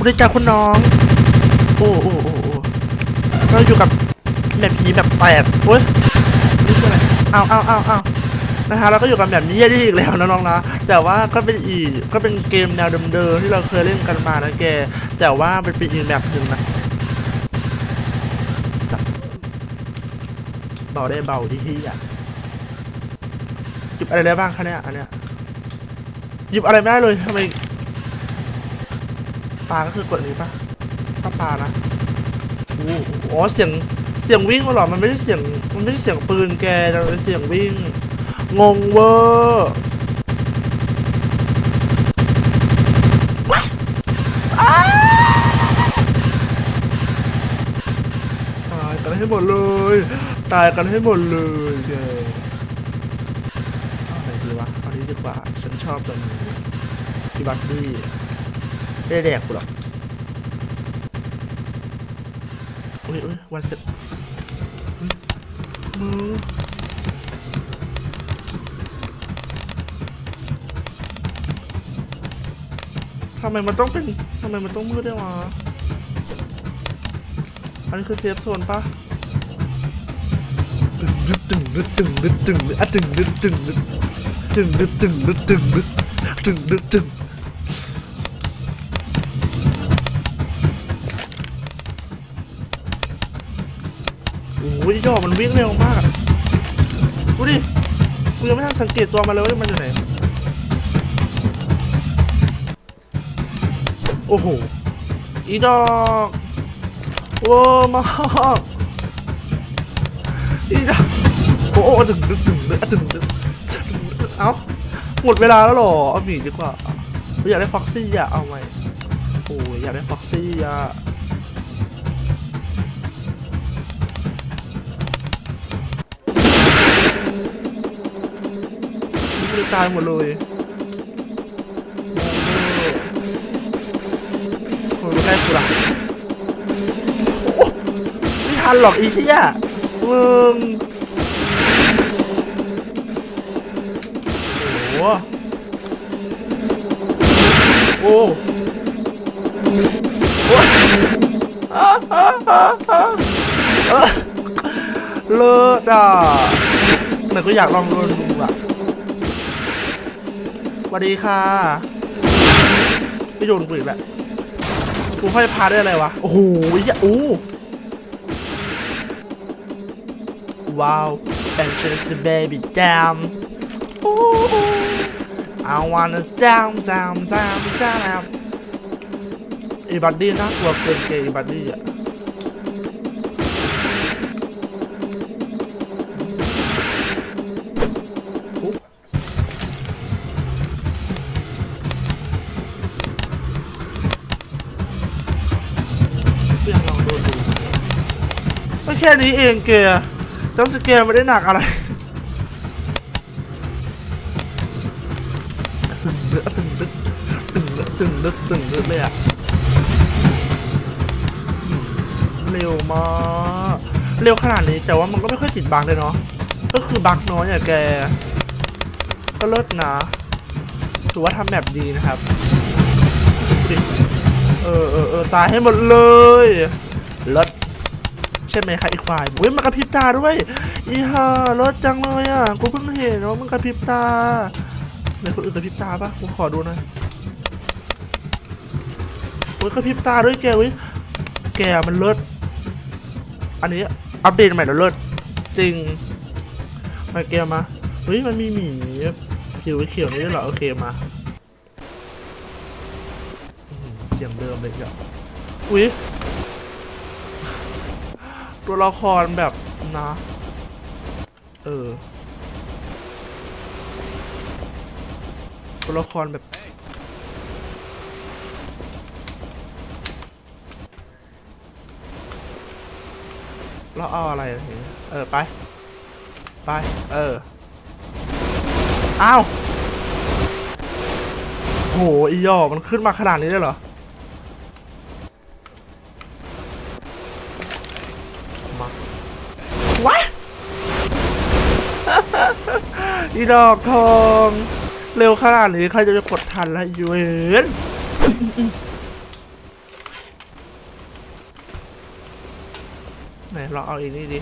คุณได้จ้าคุณน้อง โอ้โอ้โอ้โอ้เราอยู่กับแบบผีแบบแปลกโอ้ยนี่คืออะไรเอาเอาเอาเอานะฮะเราก็อยู่กับแบบนี้ได้อีกแล้วนะน้องนะแต่ว่าก็เป็นอีกก็เป็นเกมแนวเดิมๆที่เราเคยเล่นกันมานะแก แต่ว่ามันเป็นอีกแบบหนึ่งนะเบาได้เบาดีที่อะหยิบอะไรได้บ้างคะเนี่ยอันเนี้ยหยิบอะไรไม่ได้เลยทำไม ปลาก็คือกดอันนี้ปะถ้าปลานะโอ้โหอ๋อเสียงเสียงวิ่งมาหรอมันไม่ใช่เสียงมันไม่ใช่เสียงปืนแกแต่เป็นเสียงวิ่งงงเวอร์ว้อตายกันให้หมดเลย ตายกันให้หมดเลยแกเอาไหนดีวะอานี้ดีกว่า ฉันชอบตัวนี้พี่บัตตี้ ไม่ได้แดกกูหรอกอุ้ยอุ้ยวันเสร็จอุ๊ยมึงทำไมมันต้องเป็นทำไมมันต้องมืดด้วยวะอันนี้คือเซฟโซนปะตึงดึดตึงดึดตึงดึดตึงดึดอะตึงดึดตึงดึดตึงดึดตึงดึดตึงดึดตึงดึดตึง โอ้ยย่อมันวิ่งเร็วมากดูดิกูยังไม่ทันสังเกตตัวมาเลยว่ามันอยู่ไหน โอ้โห อีดอกโอ้มากอีดอกโอ้โหตึงตึงตึงตึงตึงเอ้า หมดเวลาแล้วหรอ เอาหมีดีกว่า อยากได้ฟ็อกซี่อะเอาไหมโอ้ยอยากได้ฟ็อกซี่อะ นี่ตายหมดเลยโอ้ยไม่ใกล้กูละไม่ทันหรอกอีเหี้ยมึงโอ้โหโอ้โอ้ยอะฮะฮะฮะเลิศอะแต่ก็อยากลองโดนดูอะ สวัสดีค่ะไม่โดนกูอีกแล้วกูค่อยพาได้อะไรวะ โอ้โหยะอู้ว้าว and just a baby jam โอ้ I wanna jam jam jam jam อีบัดดี้น่ากลัวเกินเกย์อีบัดดี้อะ แค่นี้เองเกย์จำสเกลไม่ได้หนักอะไรตึงเลือตึงลึกตึงลึกตึงลึกตึงลึกเลยอะเร็วมากเร็วขนาดนี้แต่ว่ามันก็ไม่ค่อยติดบังเลยเนาะก็คือบังน้อยอะแก ก็เลิศนะถือว่าทำแบบดีนะครับเออเออเออตายให้หมดเลยเลิศ ใช่ไหมคะไอีควายอุ้ยมันกระพริบตาด้วย อีห่าเลิศจังเลยอะกูเพิ่งเห็นว่ามันกระพริบตาในคนอื่นกระพริบตาปะผมขอดูหน่อยโอ้ยกระพริบตาด้วยแกเว้ยแกมันเลิศอันนี้อัปเดตใหม่แล้วเลิศจริงมาแกมาเฮ้ยมันมีหมีผิวเขียวนี่ด้วยเหรอโอเคมาเสียงเดิมเลยจ้ะอุ้ย ตัวละครแบบนะ เออ ตัวละครแบบ เราเอาอะไรอะทีนี้เออ ไป ไป เออ อ้าว โห อีหยอมันขึ้นมาขนาดนี้เลยเหรอ ที่ดอกทอง เร็วขนาดนี้ใครจะไปกดทันละยูเอ็นไหนเราเอาอีนี่ดิ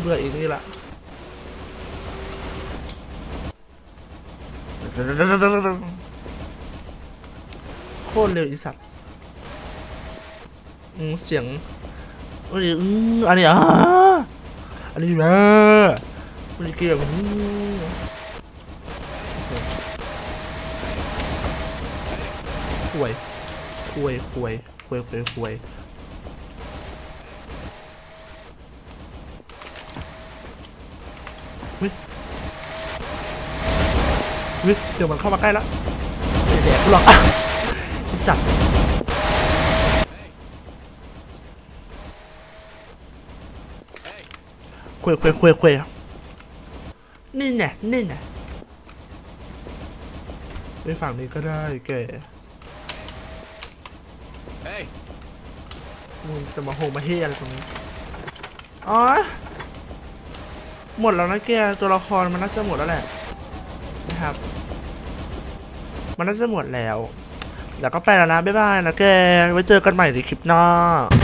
เบื่ออีนี่ละโคตรเร็วอีสัตว์เสียงอันนี้อันนี้อะอันนี้แม่ อันเกี่ยวกับอืมคุยคุยคุยคุยคุยคุยเฮ้ยเฮ้ยเสียงมันเข้ามาใกล้แล้วแดกกูหรอกอะไอสัตว์คุยคุยคุยคุย นี่แน่นี่แน่ไปฝั่งนี้ก็ได้แก Hey, มึงจะมาโฮมาเฮอะไรตรงนี้ อ๋อ หมดแล้วนะแกตัวละครมันน่าจะหมดแล้วแหละนะครับ มันน่าจะหมดแล้ว แล้วก็ไปแล้วนะ บ๊ายบายนะแกไว้เจอกันใหม่ในคลิปหน้า